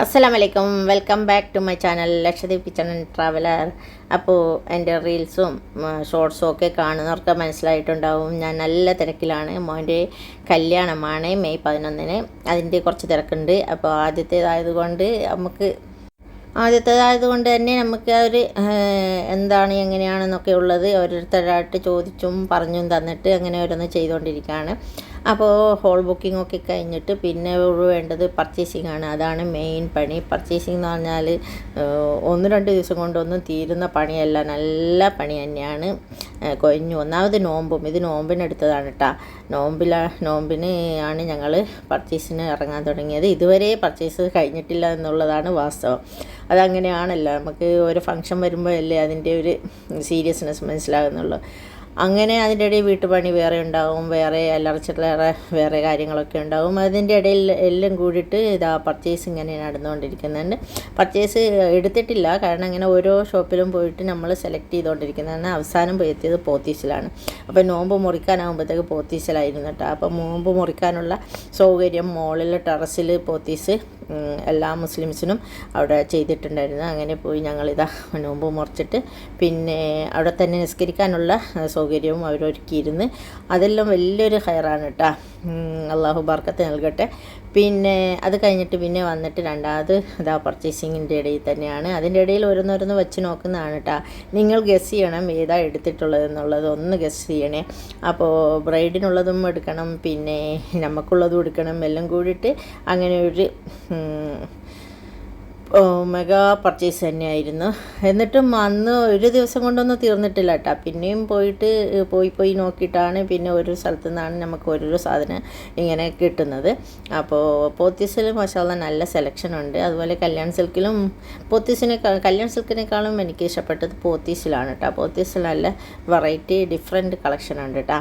അസ്സലാം വലൈക്കും welcome back to my channel Lakshadweep kitchen and traveller അപ്പോൾ എന്റെ റീൽസും ഷോർട്സും ഒക്കെ കാണുന്നവർക്ക് മനസ്സിലായിട്ടുണ്ടാവും. ഞാൻ നല്ല തിരക്കിലാണ്. മോന്റെ കല്യാണമാണ് മെയ് പതിനൊന്നിന്. അതിന്റെ കുറച്ച് തിരക്കുണ്ട്. അപ്പോൾ ആദ്യത്തേതായതുകൊണ്ട് നമുക്ക് ആദ്യത്തേതായതുകൊണ്ട് തന്നെ നമുക്ക് അവർ എന്താണ് എങ്ങനെയാണെന്നൊക്കെ ഉള്ളത് ഓരോരുത്തരായിട്ട് ചോദിച്ചും പറഞ്ഞും തന്നിട്ട് അങ്ങനെ ഓരോന്ന് ചെയ്തുകൊണ്ടിരിക്കുകയാണ്. അപ്പോൾ ഹോൾ ബുക്കിംഗ് ഒക്കെ കഴിഞ്ഞിട്ട് പിന്നെ വേണ്ടത് പർച്ചേസിംഗ് ആണ്. അതാണ് മെയിൻ പണി. പർച്ചേസിംഗ് എന്ന് പറഞ്ഞാൽ ഒന്ന് രണ്ട് ദിവസം കൊണ്ടൊന്നും തീരുന്ന പണിയല്ല. നല്ല പണി തന്നെയാണ്. കൊഴിഞ്ഞു. ഒന്നാമത് നോമ്പും. ഇത് നോമ്പിനെടുത്തതാണ് കേട്ടോ നോമ്പില നോമ്പിന് ആണ് ഞങ്ങൾ പർച്ചേസിന് ഇറങ്ങാൻ തുടങ്ങിയത്. ഇതുവരെ പർച്ചേസ് കഴിഞ്ഞിട്ടില്ല എന്നുള്ളതാണ് വാസ്തവം. അതങ്ങനെയാണല്ലോ. നമുക്ക് ഒരു ഫംഗ്ഷൻ വരുമ്പോഴല്ലേ അതിന്റെ ഒരു സീരിയസ്നെസ് മനസ്സിലാകുന്നുള്ളൂ. അങ്ങനെ അതിന്റെ ഇടയിൽ വീട്ടുപണി വേറെ ഉണ്ടാവും വേറെ അലർച്ചിലേറെ വേറെ കാര്യങ്ങളൊക്കെ ഉണ്ടാവും. അതിന്റെ ഇടയിൽ എല്ലാം കൂടിയിട്ട് ഇതാ പർച്ചേസ് ഇങ്ങനെ നടന്നുകൊണ്ടിരിക്കുന്നുണ്ട്. പർച്ചേസ് എടുത്തിട്ടില്ല കാരണം ഇങ്ങനെ ഓരോ ഷോപ്പിലും പോയിട്ട് നമ്മൾ സെലക്ട് ചെയ്തുകൊണ്ടിരിക്കുന്നതാണ്. അവസാനം എത്തിയത് പോത്തീസിലാണ് അപ്പോൾ നോമ്പ് മുറിക്കാനാകുമ്പോഴത്തേക്ക് പോത്തീസിലായിരുന്നു കേട്ടോ. അപ്പോൾ നോമ്പ് മുറിക്കാനുള്ള സൗകര്യം മോളിൽ ടെറസിൽ പോത്തീസ് എല്ലാ മുസ്ലിംസിനും അവിടെ ചെയ്തിട്ടുണ്ടായിരുന്നു. അങ്ങനെ പോയി ഞങ്ങളിതാ നോമ്പ് മുറിച്ചിട്ട് പിന്നെ അവിടെ തന്നെ നിസ്കരിക്കാനുള്ള സൗകര്യവും അവരൊരുക്കിയിരുന്നു. അതെല്ലാം വലിയൊരു ഹയറാണ് കേട്ടോ അള്ളാഹു ബർക്കത്ത് നൽകട്ടെ. പിന്നെ അത് കഴിഞ്ഞിട്ട് പിന്നെ വന്നിട്ട് രണ്ടാമത് അതാ പർച്ചേസിങ്ങിന്റെ ഇടയിൽ തന്നെയാണ്. അതിന്റെ ഇടയിൽ ഓരോന്നോരോന്ന് വെച്ച് നോക്കുന്നതാണ് കേട്ടോ നിങ്ങൾ ഗസ് ചെയ്യണം ഏതാ എടുത്തിട്ടുള്ളത് എന്നുള്ളത്. ഒന്ന് ഗസ് ചെയ്യണേ. അപ്പോൾ ബ്രൈഡിനുള്ളതും എടുക്കണം. പിന്നെ നമുക്കുള്ളതും എടുക്കണം. എല്ലാം കൂടിയിട്ട് അങ്ങനെ ഒരു മെഗാ പർച്ചേസ് തന്നെയായിരുന്നു. എന്നിട്ടും അന്ന് ഒരു ദിവസം കൊണ്ടൊന്നും തീർന്നിട്ടില്ല കേട്ടോ പിന്നെയും പോയിട്ട് പോയി പോയി നോക്കിയിട്ടാണ് പിന്നെ ഓരോ സ്ഥലത്തു നിന്നാണ് നമുക്ക് ഓരോരോ സാധനം ഇങ്ങനെ കിട്ടുന്നത്. അപ്പോൾ പോത്തീസിൽ മസാല നല്ല സെലക്ഷൻ ഉണ്ട്. അതുപോലെ കല്യാൺ സിൽക്കിലും പോത്തീസിനെ കല്യാൺ സിൽക്കിനേക്കാളും എനിക്ക് ഇഷ്ടപ്പെട്ടത് പോത്തീസിലാണ് കേട്ടോ പോത്തീസിൽ നല്ല വെറൈറ്റി ഡിഫറെന്റ് കളക്ഷൻ ഉണ്ട് കേട്ടോ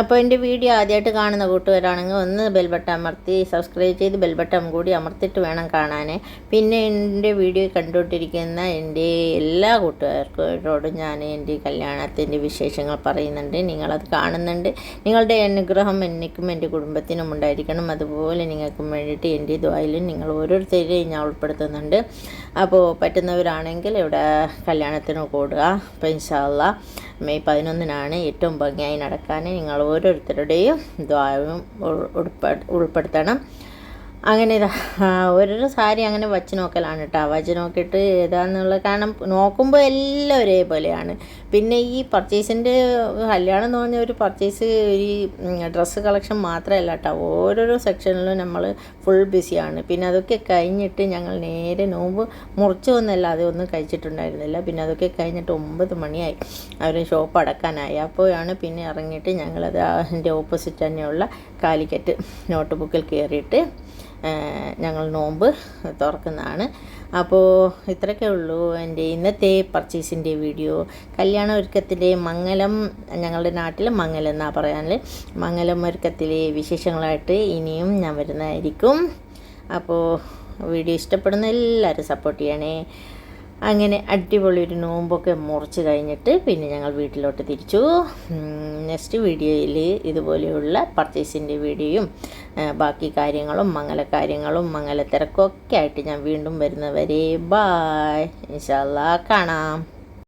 അപ്പോൾ എന്റെ വീഡിയോ ആദ്യമായിട്ട് കാണുന്ന കൂട്ടുകാരാണെങ്കിൽ ഒന്ന് ബെൽബട്ടൺ അമർത്തി സബ്സ്ക്രൈബ് ചെയ്ത് ബെൽബട്ടൺ കൂടി അമർത്തിയിട്ട് വേണം കാണാൻ പിന്നെ എന്റെ വീഡിയോ കണ്ടുകൊണ്ടിരിക്കുന്ന എന്റെ എല്ലാ കൂട്ടുകാർക്കോടും ഞാൻ എന്റെ കല്യാണത്തിന്റെ വിശേഷങ്ങൾ പറയുന്നുണ്ട്. നിങ്ങളത് കാണുന്നുണ്ട്. നിങ്ങളുടെ അനുഗ്രഹം എനിക്കും എന്റെ കുടുംബത്തിനും ഉണ്ടായിരിക്കണം. അതുപോലെ നിങ്ങൾക്കും വേണ്ടിയിട്ട് എന്റെ ദ്വായിലും നിങ്ങൾ ഓരോരുത്തരെയും ഞാൻ ഉൾപ്പെടുത്തുന്നുണ്ട്. അപ്പോൾ പറ്റുന്നവരാണെങ്കിൽ ഇവിടെ കല്യാണത്തിന് കൂടുക. അപ്പോൾ ഇൻഷാല്ല മെയ് പതിനൊന്നിനാണ് ഏറ്റവും ഭംഗിയായി നടക്കാൻ നിങ്ങൾ ഓരോരുത്തരുടെയും ദ്വാരവും ഉൾ- ഉൾപ്പെ- ഉൾപ്പെടുത്തണം. അങ്ങനെ ഓരോരോ സാരി അങ്ങനെ വച്ച് നോക്കലാണ് കേട്ടോ വച്ച് നോക്കിയിട്ട് ഏതാണെന്നുള്ള കാരണം നോക്കുമ്പോൾ എല്ലാം ഒരേപോലെയാണ്. പിന്നെ ഈ പർച്ചേസിന്റെ കല്യാണം എന്ന് പറഞ്ഞ ഒരു പർച്ചേസ് ഈ ഡ്രസ്സ് കളക്ഷൻ മാത്രമല്ല കേട്ടോ ഓരോരോ സെക്ഷനിലും നമ്മൾ ഫുൾ ബിസിയാണ് പിന്നെ അതൊക്കെ കഴിഞ്ഞിട്ട് ഞങ്ങൾ നേരെ നോമ്പ് മുറിച്ചു വന്നല്ല ഒന്നും കഴിച്ചിട്ടുണ്ടായിരുന്നില്ല. പിന്നെ അതൊക്കെ കഴിഞ്ഞിട്ട് ഒമ്പത് മണിയായി. അവർ ഷോപ്പ് അടക്കാനായി. അപ്പോഴാണ് പിന്നെ ഇറങ്ങിയിട്ട് ഞങ്ങളത് അതിന്റെ ഓപ്പോസിറ്റ് തന്നെയുള്ള കാലിക്കറ്റ് നോട്ട് ബുക്കിൽ കയറിയിട്ട് ഞങ്ങൾ നോമ്പ് തുറക്കുന്നതാണ്. അപ്പോൾ ഇത്രയൊക്കെ ഉള്ളൂ എന്റെ ഇന്നത്തെ പർച്ചേസിന്റെ വീഡിയോ കല്യാണ ഒരുക്കത്തിലെ മംഗലം ഞങ്ങളുടെ നാട്ടിൽ മംഗലം എന്നാണ് പറയാൻ മംഗലം ഒരുക്കത്തിലെ വിശേഷങ്ങളായിട്ട് ഇനിയും ഞാൻ വരുന്നതായിരിക്കും. അപ്പോൾ വീഡിയോ ഇഷ്ടപ്പെടുന്ന എല്ലാവരും സപ്പോർട്ട് ചെയ്യണേ. അങ്ങനെ അടിപൊളി ഒരു നോമ്പൊക്കെ മുറിച്ച് കഴിഞ്ഞിട്ട് പിന്നെ ഞങ്ങൾ വീട്ടിലോട്ട് തിരിച്ചു. നെക്സ്റ്റ് വീഡിയോയിൽ ഇതുപോലെയുള്ള പർച്ചേസിന്റെ വീഡിയോയും ബാക്കി കാര്യങ്ങളും മംഗല കാര്യങ്ങളും മംഗലത്തിരക്കൊക്കെ ആയിട്ട് ഞാൻ വീണ്ടും വരുന്നവരെ ബായ് ഇൻഷാല്ലാ കാണാം.